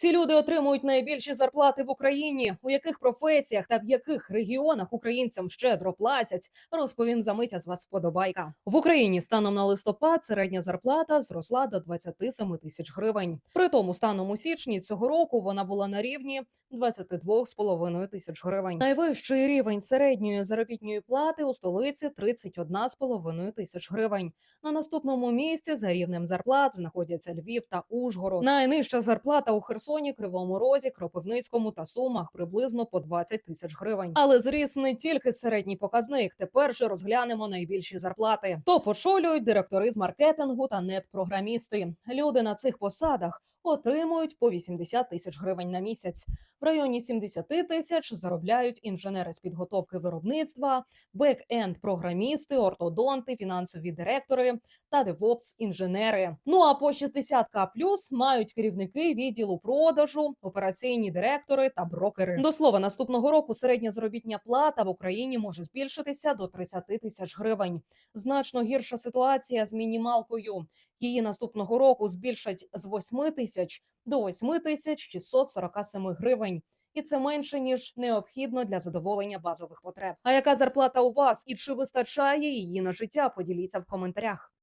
Ці люди отримують найбільші зарплати в Україні. У яких професіях та в яких регіонах українцям щедро платять, розповім за мить, а з вас вподобайка. В Україні станом на листопад середня зарплата зросла до 27 тисяч гривень. При тому станом у січні цього року вона була на рівні 22,5 тисяч гривень. Найвищий рівень середньої заробітної плати у столиці 31,5 тисяч гривень. На наступному місці за рівнем зарплат знаходяться Львів та Ужгород. Найнижча зарплата у Херсоні, Кривому Розі, Кропивницькому та Сумах приблизно по 20 тисяч гривень. Але зріс не тільки середній показник. Тепер же розглянемо найбільші зарплати. То очолюють директори з маркетингу та нет-програмісти. Люди на цих посадах отримують по 80 тисяч гривень на місяць. В районі 70 тисяч заробляють інженери з підготовки виробництва, бек-енд програмісти, ортодонти, фінансові директори та девопс інженери. Ну а по 60к плюс мають керівники відділу продажу, операційні директори та брокери. До слова, наступного року середня заробітня плата в Україні може збільшитися до 30 тисяч гривень. Значно гірша ситуація з мінімалкою. Її наступного року збільшать з 8 тисяч до 8 тисяч 647 гривень. І це менше ніж необхідно для задоволення базових потреб. А яка зарплата у вас і чи вистачає її на життя? Поділіться в коментарях.